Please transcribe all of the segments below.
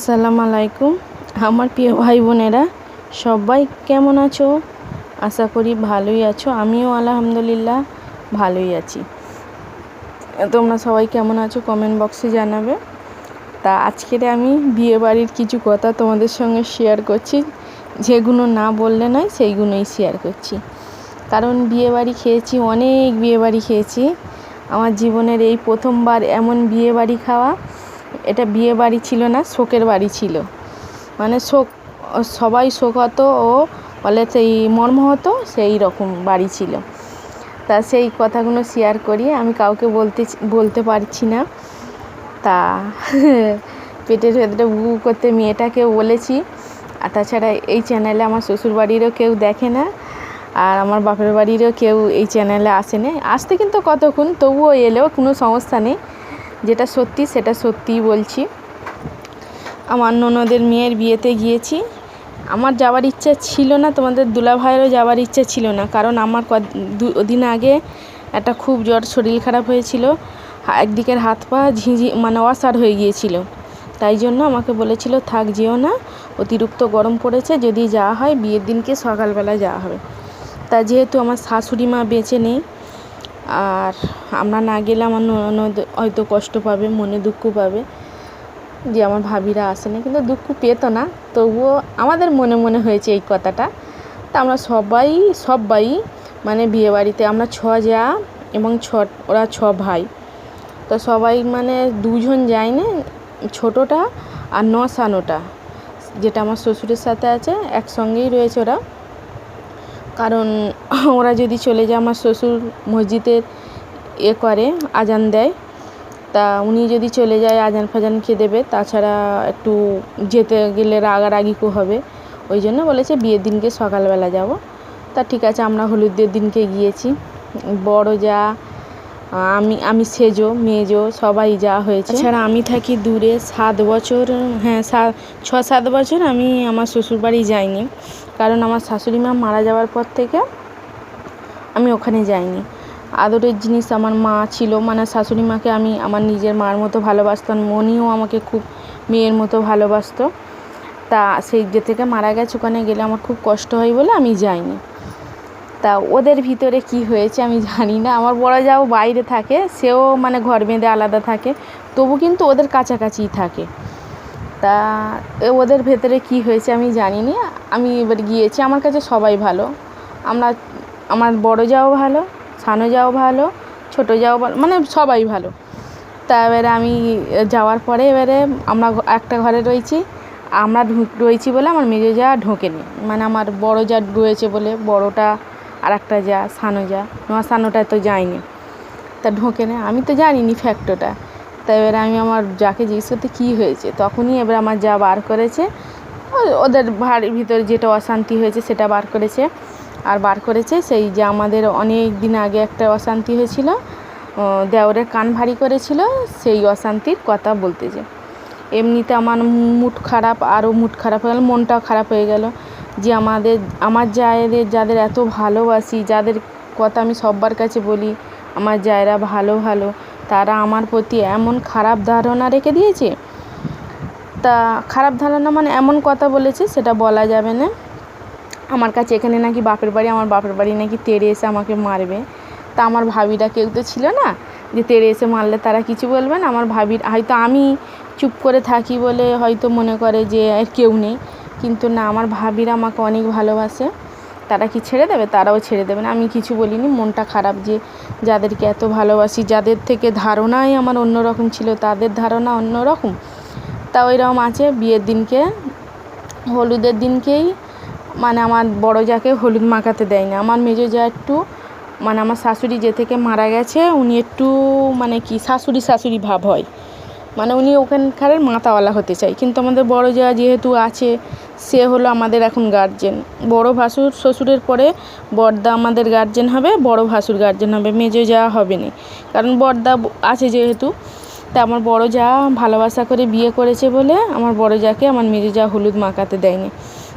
আসসালামু আলাইকুম। আমার প্রিয় ভাই বোনেরা, সবাই কেমন আছো? আশা করি ভালোই আছো। আমিও আলহামদুলিল্লাহ ভালোই আছি। তোমরা সবাই কেমন আছো কমেন্ট বক্সে জানাবে। তা আজকের আমি বিয়ে বাড়ির কিছু কথা তোমাদের সঙ্গে শেয়ার করছি। যেগুলো না বললে নয় সেইগুলোই শেয়ার করছি। কারণ বিয়ে বাড়ি খেয়েছি, অনেক বিয়ে বাড়ি খেয়েছি। আমার জীবনের এই প্রথমবার এমন বিয়ে বাড়ি খাওয়া এটা বিয়ে বাড়ি ছিল না, শোকের বাড়ি ছিল। মানে শোক, সবাই শোক হতো ও বলে সেই মর্ম হতো, সেই রকম বাড়ি ছিল। তা সেই কথাগুলো শেয়ার করি, আমি কাউকে বলতে বলতে পারছি না। তা পেটের ভেতরে বু করতে মেয়েটাকে বলেছি। আর তাছাড়া এই চ্যানেলে আমার শ্বশুর বাড়িরও কেউ দেখে না, আর আমার বাপের বাড়িরও কেউ এই চ্যানেলে আসে না আসতে কিন্তু কতক্ষণ, তবুও এলেও কোনো সমস্যা নেই। যেটা সত্যি সেটা সত্যিই বলছি। আমার ননদের মেয়ের বিয়েতে গিয়েছি। আমার যাওয়ার ইচ্ছা ছিল না, তোমাদের দুলাভাইয়েরও যাওয়ার ইচ্ছা ছিল না, কারণ আমার ক দিন আগে একটা খুব জ্বর শরীর খারাপ হয়েছিল একদিকের হাত পা ঝিঝি মানে অসার হয়ে গিয়েছিল। তাই জন্য আমাকে বলেছিল, থাক, যেও না, অতিরিক্ত গরম পড়েছে, যদি যাওয়া হয়, বিয়ের দিনকে সকালবেলা যাওয়া হবে। তা যেহেতু আমার শাশুড়ি মা বেঁচে নেই আর আমরা না গেলে আমার হয়তো কষ্ট পাবে, মনে দুঃখ পাবে যে আমার ভাবিরা আসেনি। কিন্তু দুঃখ পেতো না, তবুও আমাদের মনে মনে হয়েছে এই কথাটা। তা আমরা সবাই সবাই মানে বিয়েবাড়িতে আমরা ছ যা এবং ছ, ওরা ছ ভাই। তো সবাই মানে দুজন যায় না ছোটোটা আর ন সানোটা, যেটা আমার শ্বশুরের সাথে আছে, একসঙ্গেই রয়েছে ওরা। কারণ ওরা যদি চলে যায়, আমার শ্বশুর মসজিদের এ করে, আজান দেয়। তা উনি যদি চলে যায় আজান ফাজান খেয়ে দেবে। তাছাড়া একটু যেতে গেলে রাগারাগিকও হবে। ওই জন্য বলেছে, বিয়ের দিনকে সকালবেলা যাব। তা ঠিক আছে, আমরা হলুদের দিনকে গিয়েছি। বড় যা আমি আমি সেজো, মেজো, সবাই যা হয়েছে। এছাড়া আমি থাকি দূরে সাত বছর হ্যাঁ সাত, ছ, সাত বছর আমি আমার শ্বশুরবাড়ি যাইনি। কারণ আমার শাশুড়ি মা মারা যাওয়ার পর থেকে আমি ওখানে যাইনি। আদরের জিনিস আমার মা ছিল মানে শাশুড়ি মাকে আমি আমার নিজের মার মতো ভালোবাসতাম, মনিও আমাকে খুব মেয়ের মতো ভালোবাসতো। তা সেই যে থেকে মারা গেছে, ওখানে গেলে আমার খুব কষ্ট হয় বলে আমি যাইনি। তা ওদের ভিতরে কি হয়েছে আমি জানি না। আমার বড় যাও বাইরে থাকে, সেও মানে ঘর বেঁধে আলাদা থাকে, তবু কিন্তু ওদের কাছাকাছিই থাকে। তা ওদের ভেতরে কি হয়েছে আমি জানি না আমি এবার গিয়েছি, আমার কাছে সবাই ভালো। আমরা, আমার বড় যাও ভালো, সানো যাও ভালো, ছোটো যাও ভালো মানে সবাই ভালো। তা এবারে আমি যাওয়ার পরে এবারে আমরা একটা ঘরে রয়েছি। আমরা রয়েছি বলে আমার মেজো যা ঢোকেনি। মানে আমার বড় যা রয়েছে বলে বড়টা আর একটা যা, সানো যা। নোয়া সানোটা তো যায়নি। তা ঢোকে না। আমি তো জানিনি ফ্যাক্টরটা তা এবারে আমি আমার যাকে জিজ্ঞেস করতে, কী হয়েছে? তখনই এবার আমার যা বার করেছে ওদের বাড়ির ভিতরে যেটা অশান্তি হয়েছে সেটা বার করেছে। আর বার করেছে সেই যে আমাদের অনেক দিন আগে একটা অশান্তি হয়েছিল দেওরের কান ভারী করেছিল, সেই অশান্তির কথা বলতে বলতেছে। এমনিতে আমার মুড খারাপ, আরও মুড খারাপ হয়ে গেল, মনটাও খারাপ হয়ে গেল। যে আমাদের, আমার জায়েদের যাদের এত ভালোবাসি, যাদের কথা আমি সব্বার কাছে বলি, আমার জায়রা ভালো ভালো, তারা আমার প্রতি এমন খারাপ ধারণা রেখে দিয়েছে। তা খারাপ ধারণা মানে এমন কথা বলেছে, সেটা বলা যাবে না। আমার কাছে এখানে নাকি বাপের বাড়ি, আমার বাপের বাড়ি নাকি তেড়ে এসে আমাকে মারবে। তা আমার ভাবিরা কেউ তো ছিল না যে তেড়ে এসে মারলে তারা কিছু বলবে না। আমার ভাবির, হয়তো আমি চুপ করে থাকি বলে হয়তো মনে করে যে আর কেউ নেই। কিন্তু না, আমার ভাবিরা আমাকে অনেক ভালোবাসে। তারা কি ছেড়ে দেবে? তারাও ছেড়ে দেবে না। আমি কিছু বলিনি। মনটা খারাপ যে যাদেরকে এত ভালোবাসি, যাদের থেকে ধারণাই আমার অন্যরকম ছিল, তাদের ধারণা অন্যরকম। তা ওইরকম আছে, বিয়ের দিনকে, হলুদের দিনকেই মানে আমার বড় যাকে হলুদ মাখাতে দেয় না। আমার মেজো যা একটু মানে আমার শাশুড়ি যে থেকে মারা গেছে, উনি একটু মানে কি, শাশুড়ি শাশুড়ি ভাব হয়। মানে উনি ওখানকার মাতাওয়ালা হতে চায়। কিন্তু আমাদের বড় যা যেহেতু আছে সে হলো আমাদের এখন গার্জেন বড় ভাসুর শ্বশুরের পরে বড়দা আমাদের গার্জেন হবে, বড় ভাসুর গার্জেন হবে। মেজো যা হবে না। কারণ বড়দা আছে যেহেতু, তা আমার বড় যা ভালোবাসা করে বিয়ে করেছে বলে আমার বড় যাকে আমার মেজো যা হলুদ মাখাতে দেয়নি।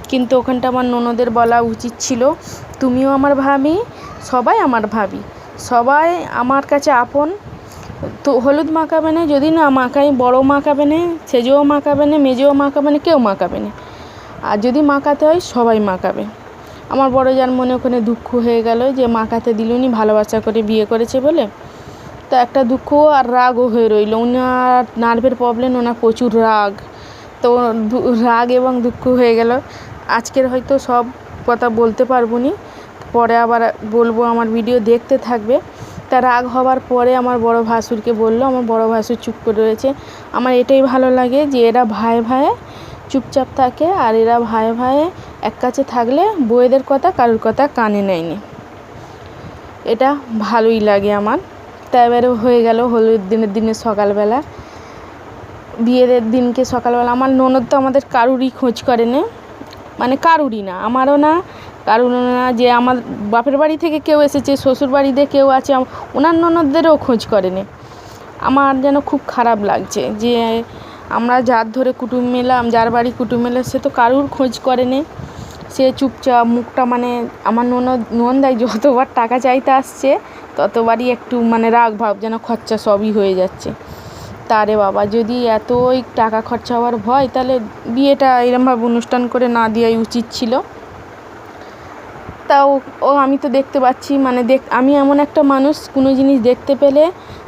কিন্তু ওখানটা আমার ননদের বলা উচিত ছিল, তুমিও আমার ভাবি, সবাই আমার ভাবি। সবাই আমার কাছে আপন। তো হলুদ মাখাবে না, যদি না মাখাই বড় মাখাবে না সেজেও মাখাবে না, মেজেও মাখাবে না, কেউ মাখাবে না। আর যদি মাখাতে হয়, সবাই মাখাবে আমার বড় যার মনে ওখানে দুঃখ হয়ে গেল যে মাখাতে দিলুনি ভালোবাসা করে বিয়ে করেছে বলে। তো একটা দুঃখ আর রাগও হয়ে রইল। ওনার নার্ভের প্রবলেম ওনার প্রচুর রাগ। তো রাগ এবং দুঃখ হয়ে গেল। আজকের হয়তো সব কথা বলতে পারব নি। পরে আবার বলব, আমার ভিডিও দেখতে থাকবে। তা রাগ হওয়ার পরে আমার বড় ভাসুরকে বলল, আমার বড় ভাসুর চুপ করে রয়েছে। আমার এটাই ভালো লাগে যে এরা ভাই ভাই চুপচাপ থাকে আর এরা ভাই ভাই এক কাছে থাকলে বউয়েদের কথা কারোর কথা কানে নেয়নি। এটা ভালোই লাগে আমার। তা এবারে হয়ে গেল হলুদ দিনের দিনে সকালবেলা। বিয়ের দিনকে সকালবেলা আমার ননদ তো আমাদের কারুরই খোঁজ করে না মানে কারুরই না, আমারও না কারুর না, যে আমার বাপের বাড়ি থেকে কেউ এসেছে, শ্বশুর বাড়িতে কেউ আছে ওনার ননদদেরও খোঁজ করে না আমার যেন খুব খারাপ লাগছে যে আমরা যার ধরে কুটুম মেলাম, যার বাড়ি কুটুম মেলে সে তো কারুর খোঁজ করেনি। সে চুপচাপ মুখটা মানে আমার ননদ নন্দাই যতবার টাকা চাইতে আসছে, ততবারই একটু মানে রাগ ভাব যেন খরচা সবই হয়ে যাচ্ছে। তারে বাবা, যদি এতই টাকা খরচা হওয়ার ভয়, তাহলে বিয়েটা এরমভাবে অনুষ্ঠান করে না দেওয়াই উচিত ছিল। তাও ও আমি তো দেখতে পাচ্ছি মানে দেখ, আমি এমন একটা মানুষ, কোনো জিনিস দেখতে পেলে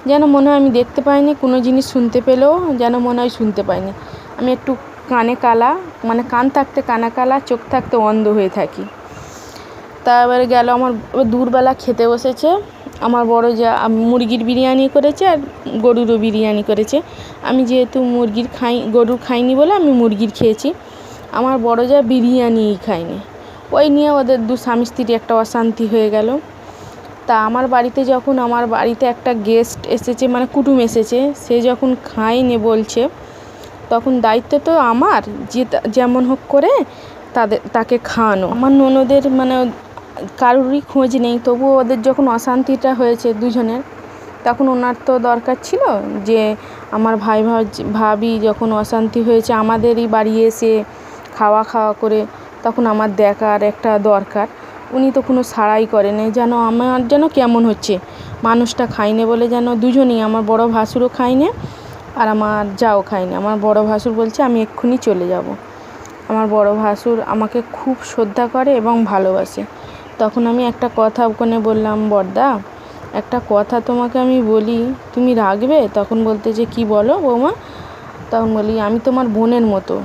যেন মনে হয় আমি দেখতে পাইনি, কোনো জিনিস শুনতে পেলেও যেন মনে হয় শুনতে পাইনি। আমি একটু কানে কালা মানে কান থাকতে কানা কালা, চোখ থাকতে অন্ধ হয়ে থাকি। তা তারপরে গেল আমার দূরবেলা খেতে বসেছে, আমার বড় যা মুরগির বিরিয়ানি করেছে আর গরুরও বিরিয়ানি করেছে। আমি যেহেতু মুরগির খাই, গরুর খাইনি বলে আমি মুরগির খেয়েছি, আমার বড় যা বিরিয়ানিই খায়নি। ওই নিয়ে ওদের দু স্বামী স্ত্রী একটা অশান্তি হয়ে গেল। তা আমার বাড়িতে যখন আমার বাড়িতে একটা গেস্ট এসেছে মানে কুটুম এসেছে, সে যখন খায়নি বলছে, তখন দায়িত্ব তো আমার, যে যেমন হোক করে তাদের, তাকে খাওয়ানো। আমার ননদের মানে কারোরই খোঁজ নেই, তবুও ওদের যখন অশান্তিটা হয়েছে দুজনের, তখন ওনার তো দরকার ছিল যে আমার ভাই ভাবি যখন অশান্তি হয়েছে, আমাদেরই বাড়ি এসে খাওয়া খাওয়া করে তখন আমার দেখার একটা দরকার। উনি তো কোনো সাড়াই করেনি যেন আমার যেন কেমন হচ্ছে। মানুষটা খায়নি বলে যেন দুজনেই, আমার বড় ভাসুরও খায়নি আর আমার যাও খায়নি। আমার বড় ভাসুর বলছে, আমি এক্ষুনি চলে যাব। আমার বড় ভাসুর আমাকে খুব শ্রদ্ধা করে এবং ভালোবাসে। তখন আমি একটা কথা ওখানে বললাম বড়দা একটা কথা তোমাকে আমি বলি, তুমি রাখবে তখন বলতে যে, কি বলো বৌমা? তখন বলি, আমি তোমার বোনের মতো।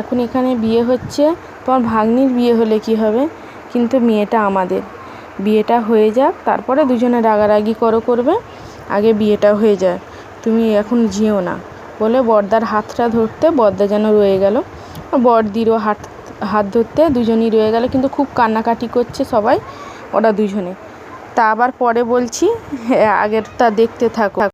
এখন এখানে বিয়ে হচ্ছে তোমার ভাগ্নির বিয়ে হলে কি হবে? কিন্তু মেয়েটা আমাদের। বিয়েটা হয়ে যাক, তারপরে দুজনে রাগারাগি করো করবে, আগে বিয়েটা হয়ে যায়। তুমি এখন যেও না। বলে বর্দার হাতটা ধরতে বর্দা যেন রয়ে গেল। বড়দিরও হাত হাত ধরতে দুজনই রয়ে গেল, কিন্তু খুব কান্নাকাটি করছে সবাই, ওরা দুজনে। তা আবার পরে বলছি হ্যাঁ আগেরটা দেখতে থাকো।